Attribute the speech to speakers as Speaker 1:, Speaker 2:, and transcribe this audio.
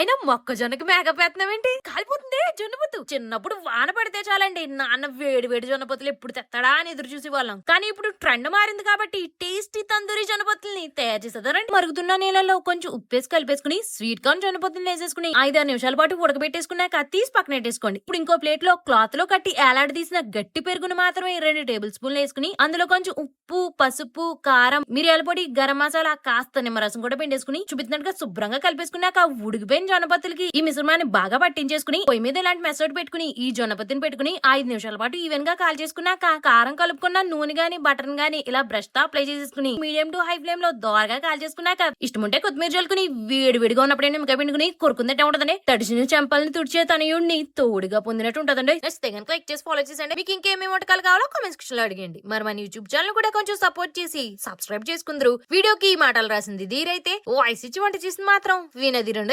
Speaker 1: అయినా మొక్కజొన్నకి మేకపేతనం ఏంటి కాలిపోతుంది. జొన్నపొత్తు చిన్నప్పుడు వాన పడితే చాలండి. నాన్న వేడి వేడి జొన్నపొత్తులు ఎప్పుడు తెస్తాడా అని ఎదురు చూసి వాళ్ళం. కానీ ఇప్పుడు ట్రెండ్ మారింది కాబట్టి టేస్టీ తందూరి జొన్నపొత్తుల్ని తయారు చేసేదారండి మరుగుతున్న నీళ్ళలో కొంచెం ఉప్పేసి కలిపేసుకుని స్వీట్ కార్న్ జొన్నపొత్తులు వేసేసుకుని ఐదారు నిమిషాల పాటు ఉడకబెట్టేసుకున్నాక తీసి పక్కన పెట్టేసుకోండి. ఇప్పుడు ఇంకో ప్లేట్లో క్లాత్లో కట్టి ఏలాడి తీసిన గట్టి పెరుగును మాత్రమే రెండు టేబుల్ స్పూన్లు వేసుకుని అందులో కొంచెం ఉప్పు పసుపు కారం మిరియాల పొడి గరం మసాలా కాస్త నిమ్మరసం కూడా పిండేసుకుని చూపించినట్టుగా శుభ్రంగా కలిపేసుకున్నాక ఉడికిపోయిన జొన్నపత్తులకి ఈ మిశ్రమాన్ని బాగా పట్టించేసుకుని పొయ్యి మీద ఇలాంటి మెసోడ్ పెట్టుకుని ఈ జొన్నపత్తిని పెట్టుకుని ఐదు నిమిషాల పాటు ఈవెన్గా కాల్ చేసుకున్నాక కారం కలుపుకున్న నూనె గాని బటర్ గాని ఇలా బ్రష్తో అప్లై చేసేసుకుని మీడియం టు హై ఫ్లేమ్లో దోరగా కాల్ చేసుకున్నాక ఇష్టం ఉంటే కొత్తిమీర చల్లుకుని వేడి వేడిగా ఉన్నప్పుడే నిమ్మకాయ పిండుకుని కొరుకుందంటే ఉంటదండి. తడిచిన చెంపల్ని తుడిచే తనయుడిని తోడుగా పొందినట్టు ఉంటదండి. నచ్చితే కనుక లైక్ చేసి ఫాలో చేసండి మీకు ఇంకేమేమి వంటకాలు కావాలో కామెంట్ సెక్షన్లో అడిగండి. మరి మన యూట్యూబ్ ఛానల్ కూడా కొంచెం సపోర్ట్ చేసి సబ్స్క్రైబ్ చేసుకుందరు. వీడియోకి ఈ మాటలు రాసింది దీరైతే వాయిస్ ఇచ్చి వంట చేసింది మాత్రం. వినది రెండు